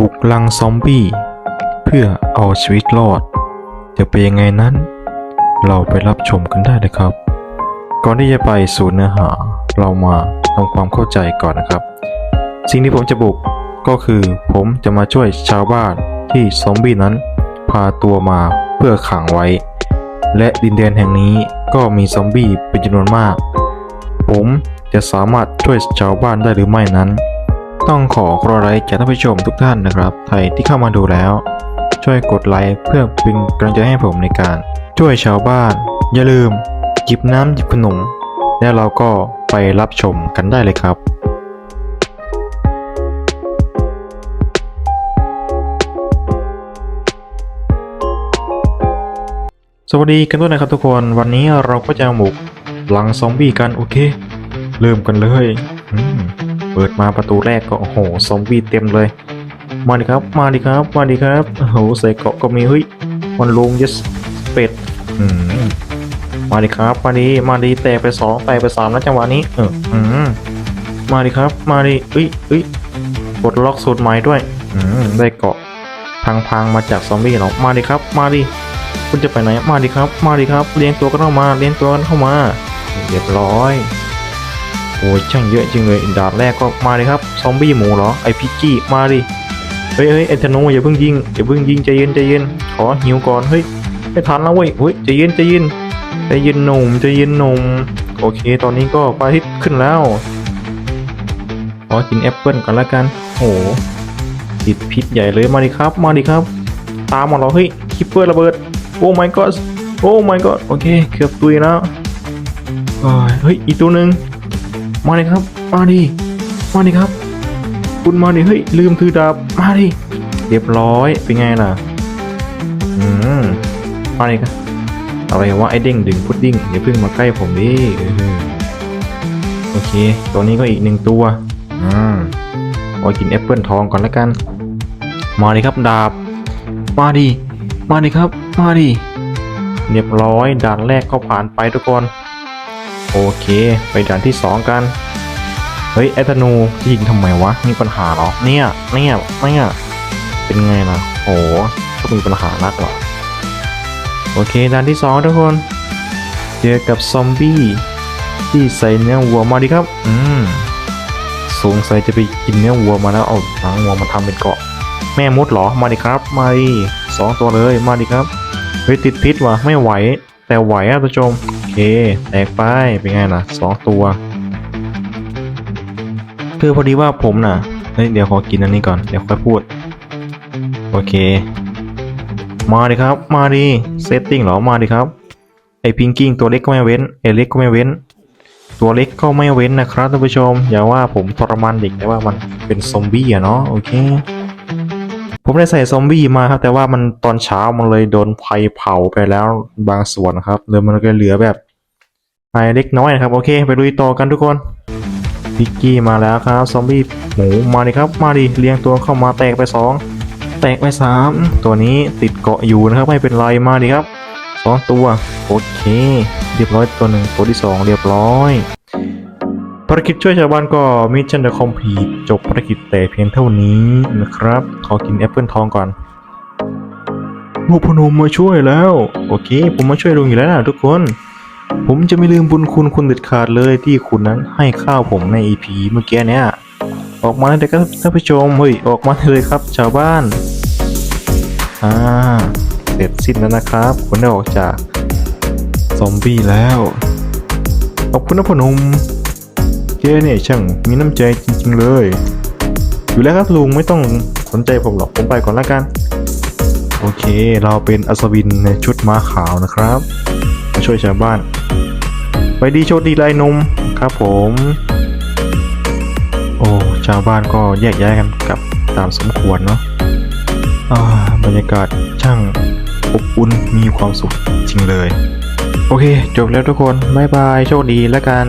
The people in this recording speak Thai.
บุกลังซอมบี้ เพื่อเอาชีวิตรอด จะเป็นยังไงนั้น เราไปรับชมกันได้เลยครับ ก่อนที่จะไปสู่เนื้อหา เรามาทำความเข้าใจก่อนนะครับ สิ่งที่ผมจะบุกก็คือผมจะมาช่วยชาวบ้านที่ซอมบี้นั้น พาตัวมาเพื่อขังไว้ และดินแดนแห่งนี้ก็มีซอมบี้เป็นจำนวนมาก ผมจะสามารถช่วยชาวบ้านได้หรือไม่นั้น ต้องขอขอไลค์จากท่านผู้ชมทุกท่านนะครับใครที่เข้ามาดูแล้ว ช่วยกดไลค์เพื่อเป็นกำลังใจให้ผมในการ ช่วยชาวบ้าน อย่าลืมหยิบน้ำหยิบขนม แล้วเราก็ไปรับชมกันได้เลยครับสวัสดีกันด้วยนะครับทุกคนวันนี้เราก็จะหมุกหลังซอมบี้กันโอเค เริ่มกันเลยอืม เปิดมาประตูแรกก็โอ้โหซอมบี้เต็มเลย มาดิครับ มาดิครับ มาดิครับโอ้โหใส่เกาะก็มีเฮ้ยมันลงยัสเป็ดอืมมาดิครับ มาดิมาดิแตกไปสองแตกไปสามแล้วจังหวะนี้ เอออืมมาดิครับ มาดิเอ้ยเอ้ยกดล็อกสูตรใหม่ด้วย อืมได้เกาะพังๆมาจากซอมบี้เนาะมาดิครับ มาดิคุณจะไปไหน มาดิครับ มาดิครับ เลี้ยงตัวกันเข้ามา เลี้ยงตัวกันเข้ามา เรียบร้อย โอ้ยช่างเยอะจริงเลยด่านแรกก็มาดิครับซอมบี้หมูเหรอไอพิกกี้มาดิเฮ้ยเฮ้ยไอธนูอย่าเพิ่งยิงอย่าเพิ่งยิงใจเย็นใจเย็นขอหิวก่อนเฮ้ยไม่ทันแล้วเว้ยเฮ้ยใจเย็นใจเย็นใจเย็นหนุ่มใจเย็นหนุ่มโอเค ตอนนี้ก็พระอาทิตย์ขึ้นแล้วขอกินแอปเปิลก่อนละกันโอ้โหติดพิษใหญ่เลยมาดิครับ มาดิครับ ตามมาเราเฮ้ยคิปเปอร์ระเบิดโอ้ my god โอ้ my god โอเคเกือบตุยแล้วเฮ้ยอีกตัวหนึ่ง มาดิครับ มาดิมาดิครับ คุณมาดิเฮ้ยลืมถือดาบมาดิเรียบร้อยเป็นไงล่ะอืมมาดิครับอะไรวะไอเด้งดึงพุดดิ้งอย่าเพิ่งมาใกล้ผมดิโอเค ตัวนี้ก็อีกหนึ่งตัวอืมขอกินแอปเปิลทองก่อนแล้วกัน มาดิครับดาบ มาดิมาดิครับ มาดิเรียบร้อยด่านแรกก็ผ่านไปทุกคน โอเค ไปด่านที่สองกัน เฮ้ยไอธนูจะยิงทำไมวะ มีปัญหาเหรอ เนี่ย เนี่ย เนี่ย เป็นไงล่ะโอ้ชอบมีปัญหานักหรอ โอเคด่านที่สองทุกคน เจอกับซอมบี้ที่ใส่เนื้อวัวมาดิครับ อืมสงสัยจะไปกินเนื้อวัวมาแล้วเอาหนังวัวมาทำเป็นเกาะ แม่มดเหรอ มาดิครับ มาดิสองตัวเลย มาดิครับ เฮ้ยติดพิษว่ะ ไม่ไหว แต่ไหวอะท่านผู้ชม เคแตกไปเป็นไงล่ะสองตัว คือพอดีว่าผมน่ะเฮ้ยเดี๋ยวขอกินอันนี้ก่อนเดี๋ยวค่อยพูด โอเค มาดิครับ มาดิเซตติ้งหรอมาดิครับไอพิงกิ้งตัวเล็กก็ไม่เว้นไอเล็กก็ไม่เว้น ตัวเล็กก็ไม่เว้นนะครับท่านผู้ชม อย่าว่าผมทรมานเด็กแต่ว่ามันเป็นซอมบี้อะเนาะโอเคผมได้ใส่ซอมบี้มาครับ แต่ว่ามันตอนเช้ามันเลยโดนไฟเผาไปแล้วบางส่วนครับเลยมันก็เหลือแบบ ไฟเล็กน้อยนะครับ โอเค ไปลุยต่อกันทุกคนพิกกี้มาแล้วครับ ซอมบี้หมูมาดิครับ มาดิเรียงตัวเข้ามาแตกไปสองแตกไปสามตัวนี้ติดเกาะอยู่นะครับ ไม่เป็นไร มาดิครับสองตัว โอเค เรียบร้อยตัวหนึ่งตัวที่สองเรียบร้อยภารกิจช่วยชาวบ้านก็มิชชั่นเดอะคอมพลีทจบภารกิจแต่เพียงเท่านี้นะครับ ขอกินแอปเปิลทองก่อนโอ้พนมมาช่วยแล้ว โอเค ผมมาช่วยลุงอยู่แล้วนะทุกคน ผมจะไม่ลืมบุญคุณคุณเด็ดขาดเลยที่คุณนั้นให้ข้าวผมใน EP เมื่อกี้เนี่ย ออกมาเลยครับท่านผู้ชมเฮ้ยออกมาเลยครับ ชาวบ้าน อ่าเสร็จสิ้นแล้วนะครับคุณได้ออกจากซอมบี้แล้วขอบคุณนะพอหนมแกเนี่ยช่างมีน้ำใจจริงๆเลย อยู่แล้วครับลุงไม่ต้องสนใจผมหรอกผมไปก่อนละกัน โอเค เราเป็นอัศวินในชุดม้าขาวนะครับมาช่วยชาวบ้าน ไปดีโชคดีไรนุมครับผม โอ้ชาวบ้านก็แยกย้ายกันกลับตามสมควรเนาะบรรยากาศช่างอบอุ่นมีความสุขจริงเลย โอเค จบแล้วทุกคน บ๊ายบาย โชคดีแล้วกัน